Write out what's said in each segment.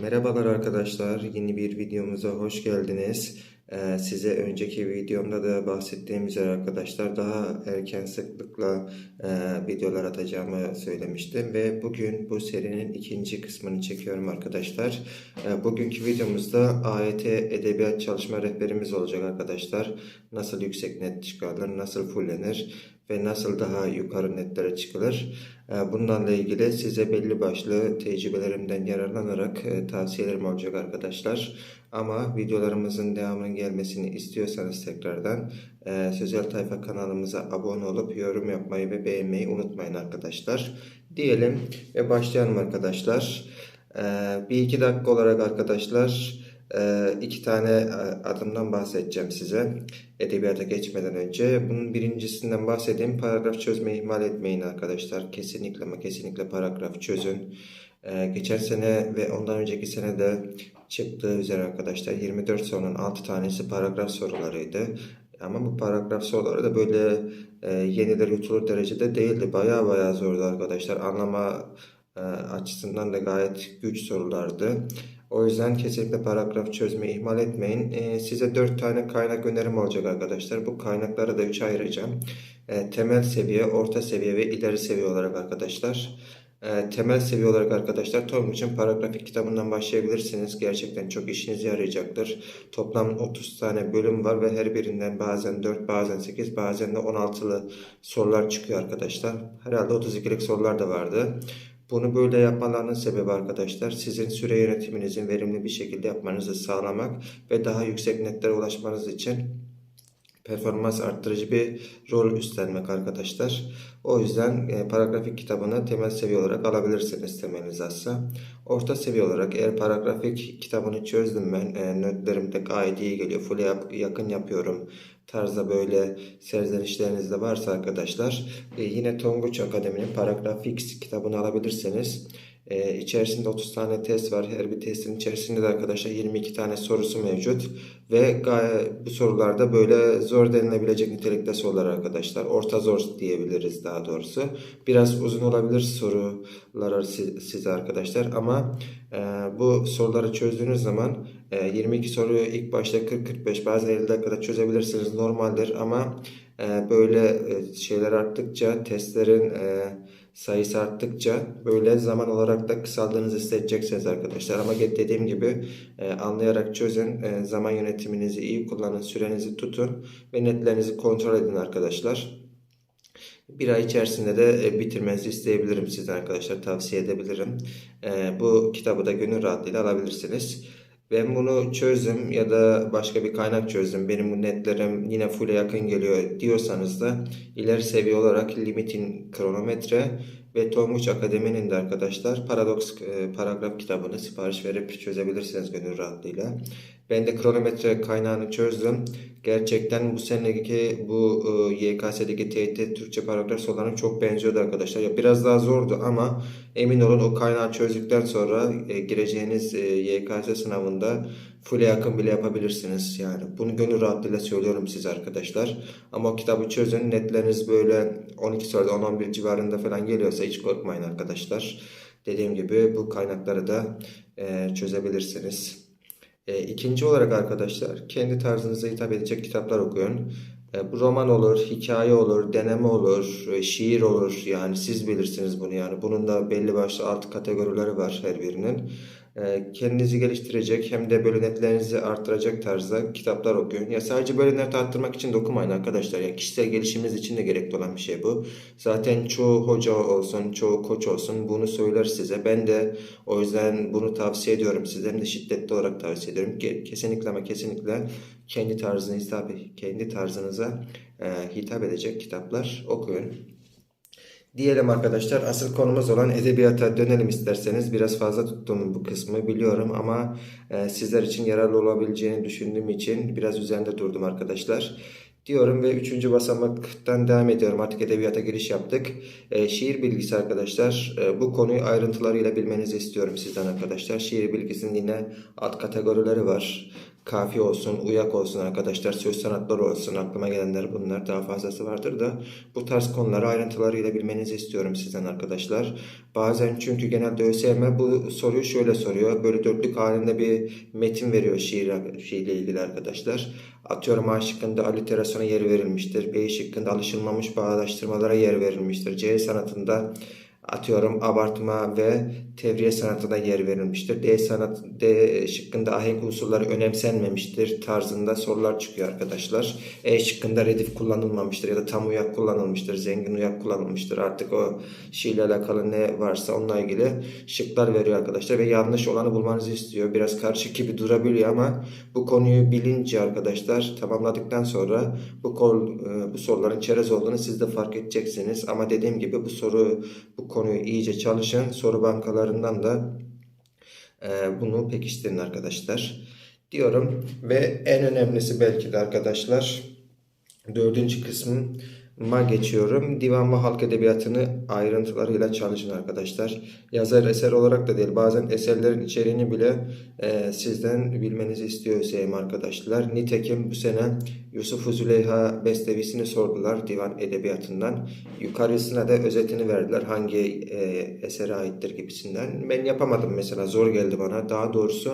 Merhabalar arkadaşlar, yeni bir videomuza hoş geldiniz. Ee, size önceki videomda da bahsettiğim üzere arkadaşlar daha erken sıklıkla e, videolar atacağımı söylemiştim ve bugün bu serinin ikinci kısmını çekiyorum arkadaşlar. Ee, bugünkü videomuzda AYT Edebiyat Çalışma Rehberimiz olacak arkadaşlar. Nasıl yüksek net çıkarılır, nasıl fullenir ve nasıl daha yukarı netlere çıkılır. Ee, Bunlarla ilgili size belli başlı tecrübelerimden yararlanarak e, tavsiyelerim olacak arkadaşlar. Ama videolarımızın devamının gelmesini istiyorsanız tekrardan e, Sözel Tayfa kanalımıza abone olup yorum yapmayı ve beğenmeyi unutmayın arkadaşlar. Diyelim ve başlayalım arkadaşlar. Ee, Bir iki dakika olarak arkadaşlar e, iki tane e, adımdan bahsedeceğim size edebiyata geçmeden önce. Bunun birincisinden bahsedeyim. Paragraf çözmeyi ihmal etmeyin arkadaşlar. Kesinlikle ama kesinlikle paragraf çözün. Ee, geçen sene ve ondan önceki sene de çıktığı üzere arkadaşlar 24 sorunun 6 tanesi paragraf sorularıydı. Ama bu paragraf soruları da böyle e, yenilir yutulur derecede değildi. Baya baya zordu arkadaşlar. Anlama e, açısından da gayet güç sorulardı. O yüzden kesinlikle paragraf çözmeyi ihmal etmeyin. E, size 4 tane kaynak önerim olacak arkadaşlar. Bu kaynakları da 3'e ayıracağım. E, temel seviye, orta seviye ve ileri seviye olarak arkadaşlar. E, temel seviye olarak arkadaşlar Tonguç'un paragrafik kitabından başlayabilirsiniz. Gerçekten çok işinize yarayacaktır. Toplam 30 tane bölüm var ve her birinden bazen 4, bazen 8, bazen de 16'lı sorular çıkıyor arkadaşlar. Herhalde 32'lik sorular da vardı. Bunu böyle yapmalarının sebebi arkadaşlar sizin süre yönetiminizin verimli bir şekilde yapmanızı sağlamak ve daha yüksek netlere ulaşmanız için performans arttırıcı bir rol üstlenmek arkadaşlar. O yüzden e, paragrafik kitabını temel seviye olarak alabilirsiniz temeliniz azsa. Orta seviye olarak eğer paragrafik kitabını çözdüm ben e, notlarım gayet iyi geliyor. Full yap, yakın yapıyorum tarzda böyle serzenişleriniz de varsa arkadaşlar e, yine Tonguç Akademi'nin paragrafik kitabını alabilirsiniz. Ee, içerisinde 30 tane test var. Her bir testin içerisinde de arkadaşlar 22 tane sorusu mevcut. Ve bu sorularda böyle zor denilebilecek nitelikte sorular arkadaşlar. Orta zor diyebiliriz daha doğrusu. Biraz uzun olabilir sorular size arkadaşlar ama e, bu soruları çözdüğünüz zaman e, 22 soruyu ilk başta 40-45 bazen 50 dakikada çözebilirsiniz normaldir ama e, böyle e, şeyler arttıkça testlerin e, sayısı arttıkça böyle zaman olarak da kısaldığınızı hissedeceksiniz arkadaşlar. Ama dediğim gibi e, anlayarak çözün, e, zaman yönetiminizi iyi kullanın, sürenizi tutun ve netlerinizi kontrol edin arkadaşlar. Bir ay içerisinde de e, bitirmenizi isteyebilirim sizden arkadaşlar. Tavsiye edebilirim. E, bu kitabı da gönül rahatlığıyla alabilirsiniz. Ben bunu çözdüm ya da başka bir kaynak çözdüm. Benim bu netlerim yine full'e yakın geliyor diyorsanız da ileri seviye olarak Limitin kronometre ve Tonguç Akademi'nin de arkadaşlar Paradox e, paragraf kitabını sipariş verip çözebilirsiniz gönül rahatlığıyla. Ben de kronometre kaynağını çözdüm. Gerçekten bu seneki bu e, YKS'deki TYT Türkçe paragraf sorularına çok benziyordu arkadaşlar. Ya biraz daha zordu ama emin olun o kaynağı çözdükten sonra e, gireceğiniz e, YKS sınavında full'e yakın bile yapabilirsiniz. Yani bunu gönül rahatlığıyla söylüyorum size arkadaşlar. Ama o kitabı çözün netleriniz böyle 12 soruda 10-11 civarında falan geliyorsa hiç korkmayın arkadaşlar. Dediğim gibi bu kaynakları da e, çözebilirsiniz. E, ikinci olarak arkadaşlar kendi tarzınıza hitap edecek kitaplar okuyun. E, bu roman olur, hikaye olur, deneme olur, e, şiir olur. Yani siz bilirsiniz bunu yani. Bunun da belli başlı alt kategorileri var her birinin. E, kendinizi geliştirecek hem de böyle netlerinizi arttıracak tarzda kitaplar okuyun. Ya sadece böyle net arttırmak için de okumayın arkadaşlar. Ya kişisel gelişiminiz için de gerekli olan bir şey bu. Zaten çoğu hoca olsun, çoğu koç olsun bunu söyler size. Ben de o yüzden bunu tavsiye ediyorum size. Hem de şiddetli olarak tavsiye ediyorum. Kesinlikle ama kesinlikle kendi tarzınıza, kendi tarzınıza e, hitap edecek kitaplar okuyun. Diyelim arkadaşlar asıl konumuz olan edebiyata dönelim isterseniz. Biraz fazla tuttum bu kısmı biliyorum ama e, sizler için yararlı olabileceğini düşündüğüm için biraz üzerinde durdum arkadaşlar. Diyorum ve üçüncü basamaktan devam ediyorum. Artık edebiyata giriş yaptık. E, şiir bilgisi arkadaşlar. E, bu konuyu ayrıntılarıyla bilmenizi istiyorum sizden arkadaşlar. Şiir bilgisinin yine alt kategorileri var. Kafiye olsun, uyak olsun arkadaşlar, söz sanatları olsun. Aklıma gelenler bunlar. Daha fazlası vardır da bu tarz konuları ayrıntılarıyla bilmenizi istiyorum sizden arkadaşlar. Bazen çünkü genelde ÖSYM bu soruyu şöyle soruyor. Böyle dörtlük halinde bir metin veriyor şiir, şiirle ilgili arkadaşlar. Atıyorum A şıkkında aliterasyona yer verilmiştir. B şıkkında alışılmamış bağdaştırmalara yer verilmiştir. C sanatında atıyorum abartma ve tevriye sanatına yer verilmiştir. D sanat D şıkkında ahenk unsurları önemsenmemiştir tarzında sorular çıkıyor arkadaşlar. E şıkkında redif kullanılmamıştır ya da tam uyak kullanılmıştır, zengin uyak kullanılmıştır. Artık o şiirle alakalı ne varsa onunla ilgili şıklar veriyor arkadaşlar ve yanlış olanı bulmanızı istiyor. Biraz karışık gibi durabiliyor ama bu konuyu bilince arkadaşlar tamamladıktan sonra bu kol, bu soruların çerez olduğunu siz de fark edeceksiniz. Ama dediğim gibi bu soru bu konuyu iyice çalışın. Soru bankalarından da e, bunu pekiştirin arkadaşlar. Diyorum ve en önemlisi belki de arkadaşlar dördüncü kısmın ma geçiyorum. Divan ve halk edebiyatını ayrıntılarıyla çalışın arkadaşlar. Yazar eser olarak da değil. Bazen eserlerin içeriğini bile e, sizden bilmenizi istiyor Hüseyin arkadaşlar. Nitekim bu sene Yusuf Züleyha bestevisini sordular divan edebiyatından. Yukarısına da özetini verdiler. Hangi e, esere aittir gibisinden. Ben yapamadım mesela. Zor geldi bana. Daha doğrusu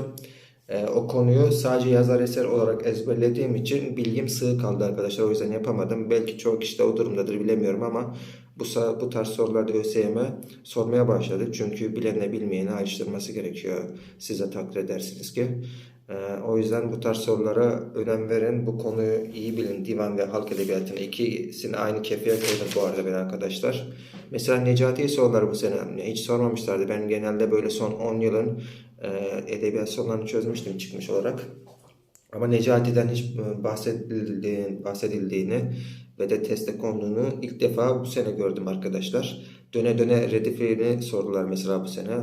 e, o konuyu sadece yazar eser olarak ezberlediğim için bilgim sığ kaldı arkadaşlar. O yüzden yapamadım. Belki çoğu kişi de o durumdadır bilemiyorum ama bu, bu tarz sorularda ÖSYM sormaya başladı. Çünkü bilenle bilmeyeni ayrıştırması gerekiyor. Size takdir edersiniz ki. Ee, o yüzden bu tarz sorulara önem verin. Bu konuyu iyi bilin. Divan ve halk edebiyatını ikisini aynı kefeye koydum bu arada ben arkadaşlar. Mesela Necati soruları bu sene hiç sormamışlardı. Ben genelde böyle son 10 yılın e, edebiyat sorularını çözmüştüm çıkmış olarak. Ama Necati'den hiç e, bahsedildiğini, bahsedildiğini ve de teste konduğunu ilk defa bu sene gördüm arkadaşlar. Döne döne redifini sordular mesela bu sene.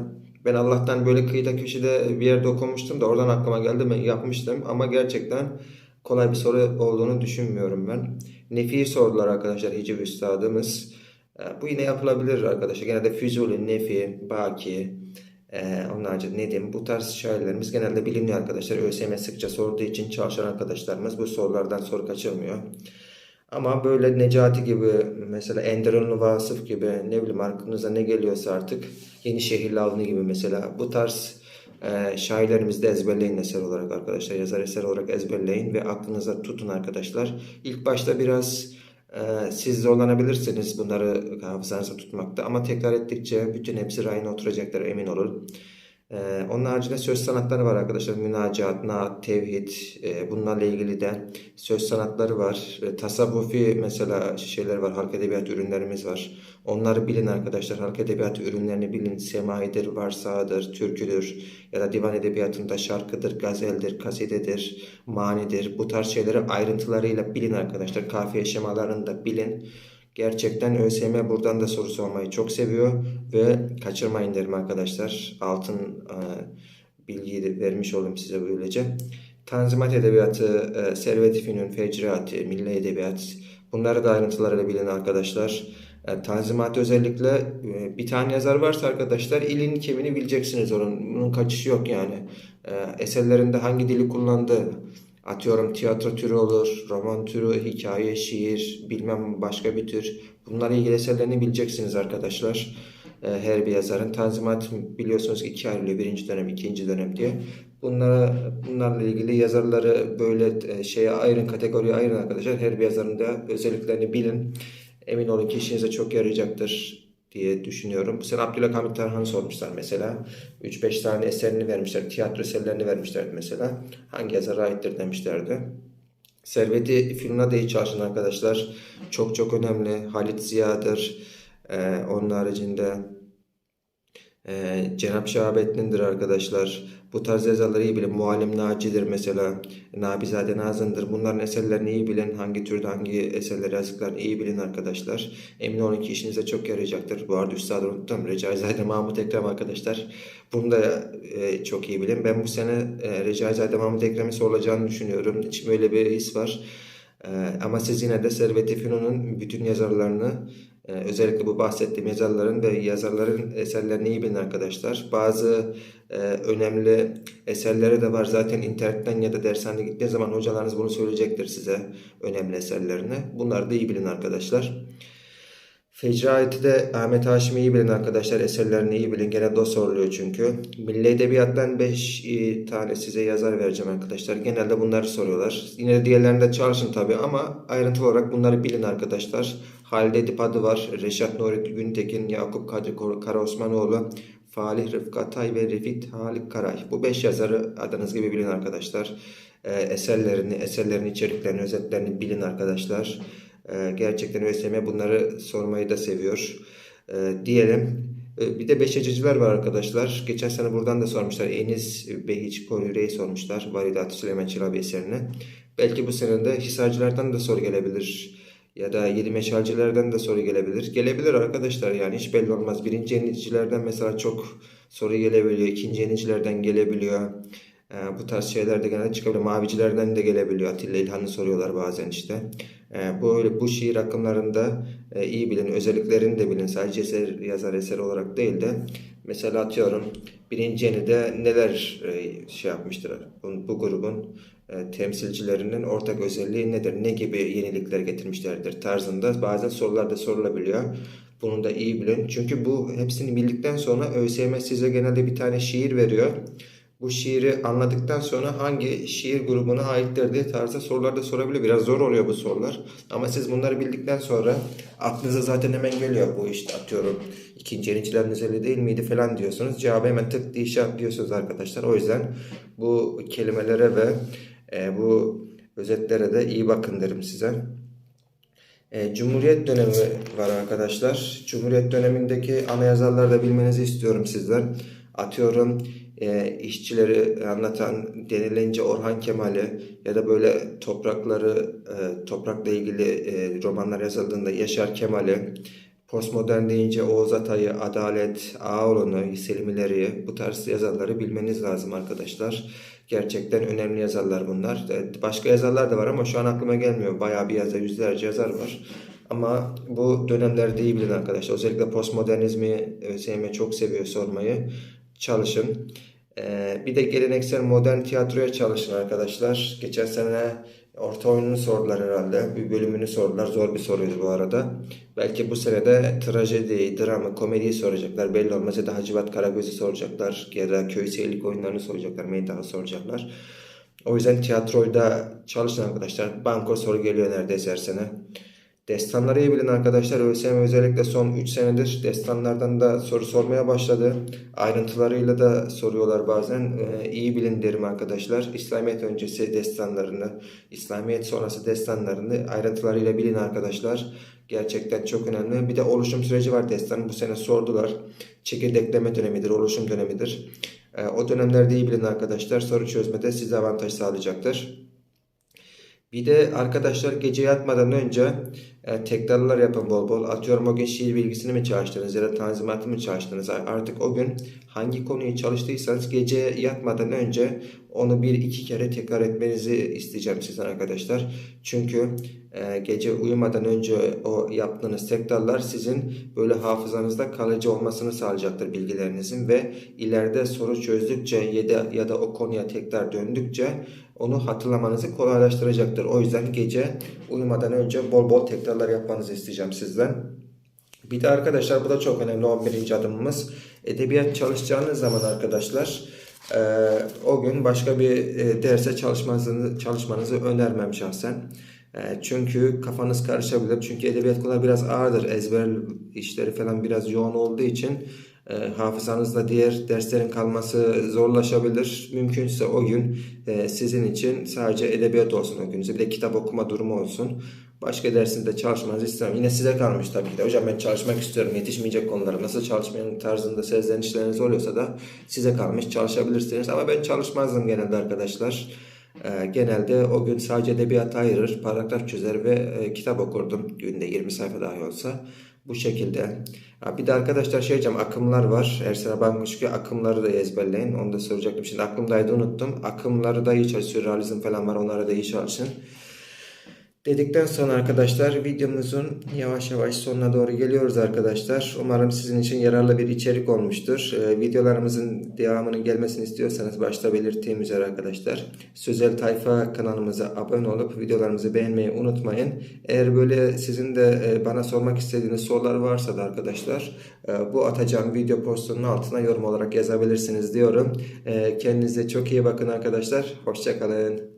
Ben Allah'tan böyle kıyıda köşede bir yerde okumuştum da oradan aklıma geldi ben yapmıştım ama gerçekten kolay bir soru olduğunu düşünmüyorum ben. Nefi sordular arkadaşlar Hicib Üstadımız. E, bu yine yapılabilir arkadaşlar. Genelde Füzuli, Nefi, Baki, ee, onlarca Nedim bu tarz şairlerimiz genelde biliniyor arkadaşlar. ÖSYM sıkça sorduğu için çalışan arkadaşlarımız bu sorulardan soru kaçırmıyor. Ama böyle Necati gibi mesela Enderunlu Vasıf gibi ne bileyim aklınıza ne geliyorsa artık Yenişehir Lavni gibi mesela bu tarz e, şairlerimizi de ezberleyin eser olarak arkadaşlar. Yazar eser olarak ezberleyin ve aklınıza tutun arkadaşlar. İlk başta biraz e, siz zorlanabilirsiniz bunları hafızanızda tutmakta ama tekrar ettikçe bütün hepsi rayına oturacaktır emin olun. Ee, onun haricinde söz sanatları var arkadaşlar. Münacat, naat, tevhid e, bunlarla ilgili de söz sanatları var. E, tasavvufi mesela şeyler var. Halk edebiyatı ürünlerimiz var. Onları bilin arkadaşlar. Halk edebiyatı ürünlerini bilin. Semaidir, varsadır, türküdür ya da divan edebiyatında şarkıdır, gazeldir, kasidedir, manidir. Bu tarz şeyleri ayrıntılarıyla bilin arkadaşlar. Kafiye şemalarını da bilin. Gerçekten ÖSYM buradan da soru sormayı çok seviyor ve kaçırmayın derim arkadaşlar. Altın e, bilgiyi vermiş olayım size böylece. Tanzimat Edebiyatı, e, Servet-i Fünun, Fecriati, Milli Edebiyat bunları da ayrıntılarıyla bilin arkadaşlar. E, Tanzimat özellikle e, bir tane yazar varsa arkadaşlar ilin kemini bileceksiniz onun. Bunun kaçışı yok yani. E, eserlerinde hangi dili kullandı, Atıyorum tiyatro türü olur, roman türü, hikaye, şiir, bilmem başka bir tür. Bunlarla ilgili eserlerini bileceksiniz arkadaşlar. Ee, her bir yazarın. Tanzimat biliyorsunuz ki iki ayrılıyor. Birinci dönem, ikinci dönem diye. Bunlara, bunlarla ilgili yazarları böyle e, şeye ayırın, kategoriye ayırın arkadaşlar. Her bir yazarın da özelliklerini bilin. Emin olun ki işinize çok yarayacaktır diye düşünüyorum. Bu sene Abdülhamit Tarhan'ı sormuşlar mesela. 3-5 tane eserini vermişler. Tiyatro eserlerini vermişlerdi mesela. Hangi yazara aittir demişlerdi. Serveti Fünun'a da iyi arkadaşlar. Çok çok önemli. Halit Ziya'dır. Ee, onun haricinde e, Cenab-ı Şahabettin'dir arkadaşlar. Bu tarz yazarları iyi bilin. Muallim Naci'dir mesela. Nabizade Nazın'dır. Bunların eserlerini iyi bilin. Hangi türde hangi eserler yazdıklarını iyi bilin arkadaşlar. Emin olun ki işinize çok yarayacaktır. Bu arada üstadı unuttum. Recaizade Mahmut Ekrem arkadaşlar. Bunu da e, çok iyi bilin. Ben bu sene e, Recaizade Mahmut Ekrem'in sorulacağını düşünüyorum. İçim öyle bir his var. E, ama siz yine de Servet-i Fünun'un bütün yazarlarını Ee, özellikle bu bahsettiğim yazarların ve yazarların eserlerini iyi bilin arkadaşlar. Bazı e, önemli eserleri de var. Zaten internetten ya da dershanede gittiğiniz zaman hocalarınız bunu söyleyecektir size önemli eserlerini. Bunları da iyi bilin arkadaşlar. Fecrait'i de Ahmet Haşim'i iyi bilin arkadaşlar. Eserlerini iyi bilin. Genelde o soruluyor çünkü. Milli Edebiyat'tan 5 tane size yazar vereceğim arkadaşlar. Genelde bunları soruyorlar. Yine de diğerlerinde çalışın tabii ama ayrıntılı olarak bunları bilin arkadaşlar. Halide Edip adı var. Reşat Nuri Güntekin, Yakup Kadri Karaosmanoğlu, Falih Rıfkı Atay ve Refik Halik Karay. Bu 5 yazarı adınız gibi bilin arkadaşlar. Ee, eserlerini, eserlerin içeriklerini, özetlerini bilin arkadaşlar. Ee, gerçekten ÖSYM bunları sormayı da seviyor. Ee, diyelim. Bir de beşeciciler var arkadaşlar. Geçen sene buradan da sormuşlar. Enis Behiç Koyure'yi sormuşlar. Varidat Süleyman Çilabi eserini. Belki bu sene de Hisarcılardan da soru gelebilir. Ya da Yedi Meşalcilerden de soru gelebilir. Gelebilir arkadaşlar yani hiç belli olmaz. Birinci yenicilerden mesela çok soru gelebiliyor. İkinci yenicilerden gelebiliyor. Ee, bu tarz şeyler de genelde çıkabiliyor. Mavicilerden de gelebiliyor. Atilla İlhan'ı soruyorlar bazen işte. Ee, böyle bu şiir akımlarında e, iyi bilin, özelliklerini de bilin. Sadece eser, yazar eser olarak değil de mesela atıyorum birinci yenide neler e, şey yapmıştır bu, bu grubun e, temsilcilerinin ortak özelliği nedir? Ne gibi yenilikler getirmişlerdir tarzında bazen sorular da sorulabiliyor. Bunu da iyi bilin. Çünkü bu hepsini bildikten sonra ÖSYM size genelde bir tane şiir veriyor bu şiiri anladıktan sonra hangi şiir grubuna aittir diye tarzda sorular da sorabilir. Biraz zor oluyor bu sorular. Ama siz bunları bildikten sonra aklınıza zaten hemen geliyor bu işte atıyorum. ikinci yenicilerin özelliği değil miydi falan diyorsunuz. Cevabı hemen tık diye işaretliyorsunuz arkadaşlar. O yüzden bu kelimelere ve e, bu özetlere de iyi bakın derim size. E, Cumhuriyet dönemi var arkadaşlar. Cumhuriyet dönemindeki ana yazarları da bilmenizi istiyorum sizden. Atıyorum e, işçileri anlatan denilince Orhan Kemal'i ya da böyle toprakları e, toprakla ilgili e, romanlar yazıldığında Yaşar Kemal'i postmodern deyince Oğuz Atay'ı, Adalet, Ağoğlu'nu, Selimileri bu tarz yazarları bilmeniz lazım arkadaşlar. Gerçekten önemli yazarlar bunlar. E, başka yazarlar da var ama şu an aklıma gelmiyor. Bayağı bir yazar, yüzlerce yazar var. Ama bu dönemlerde iyi bilin arkadaşlar. Özellikle postmodernizmi ÖSYM çok seviyor sormayı çalışın. Ee, bir de geleneksel modern tiyatroya çalışın arkadaşlar. Geçen sene orta oyununu sordular herhalde. Bir bölümünü sordular. Zor bir soruydu bu arada. Belki bu sene de trajedi, dramı, komediyi soracaklar. Belli olmaz ya da Hacivat Karagöz'ü soracaklar. Ya da köy seyirlik oyunlarını soracaklar. Meydanı soracaklar. O yüzden tiyatroyda çalışın arkadaşlar. Banko soru geliyor neredeyse her sene. Destanları iyi bilin arkadaşlar. ÖSYM özellikle son 3 senedir destanlardan da soru sormaya başladı. Ayrıntılarıyla da soruyorlar bazen. Ee, iyi bilin derim arkadaşlar. İslamiyet öncesi destanlarını, İslamiyet sonrası destanlarını ayrıntılarıyla bilin arkadaşlar. Gerçekten çok önemli. Bir de oluşum süreci var destanın. Bu sene sordular. Çekirdekleme dönemidir, oluşum dönemidir. Ee, o dönemlerde iyi bilin arkadaşlar. Soru çözmede size avantaj sağlayacaktır. Bir de arkadaşlar gece yatmadan önce e, tekrarlar yapın bol bol. Atıyorum o gün şiir bilgisini mi çalıştınız ya da tanzimatı mı çalıştınız? Artık o gün hangi konuyu çalıştıysanız gece yatmadan önce onu bir iki kere tekrar etmenizi isteyeceğim sizden arkadaşlar. Çünkü e, gece uyumadan önce o yaptığınız tekrarlar sizin böyle hafızanızda kalıcı olmasını sağlayacaktır bilgilerinizin ve ileride soru çözdükçe ya da, ya da o konuya tekrar döndükçe onu hatırlamanızı kolaylaştıracaktır. O yüzden gece uyumadan önce bol bol tekrarlar yapmanızı isteyeceğim sizden. Bir de arkadaşlar bu da çok önemli 11. adımımız. Edebiyat çalışacağınız zaman arkadaşlar e, o gün başka bir e, derse çalışmanızı, çalışmanızı önermem şahsen. E, çünkü kafanız karışabilir. Çünkü edebiyat konuları biraz ağırdır. Ezber işleri falan biraz yoğun olduğu için e, hafızanızda diğer derslerin kalması zorlaşabilir. Mümkünse o gün e, sizin için sadece edebiyat olsun o gününüzde. Bir de kitap okuma durumu olsun. Başka dersinde çalışmanızı istemem. Yine size kalmış tabii ki de. Hocam ben çalışmak istiyorum. Yetişmeyecek konulara nasıl çalışmayan tarzında sezlenişleriniz oluyorsa da size kalmış. Çalışabilirsiniz. Ama ben çalışmazdım genelde arkadaşlar. E, genelde o gün sadece edebiyat ayırır, paragraf çözer ve e, kitap okurdum. Günde 20 sayfa dahi olsa. Bu şekilde. Bir de arkadaşlar şey diyeceğim akımlar var. Ersene bakmış ki akımları da ezberleyin. Onu da soracaktım. Şimdi aklımdaydı unuttum. Akımları da iyi çalışıyor. Realizm falan var. Onlara da iyi çalışın. Dedikten sonra arkadaşlar videomuzun yavaş yavaş sonuna doğru geliyoruz arkadaşlar. Umarım sizin için yararlı bir içerik olmuştur. Ee, videolarımızın devamının gelmesini istiyorsanız başta belirttiğim üzere arkadaşlar. Sözel Tayfa kanalımıza abone olup videolarımızı beğenmeyi unutmayın. Eğer böyle sizin de e, bana sormak istediğiniz sorular varsa da arkadaşlar e, bu atacağım video postunun altına yorum olarak yazabilirsiniz diyorum. E, Kendinize çok iyi bakın arkadaşlar. Hoşçakalın.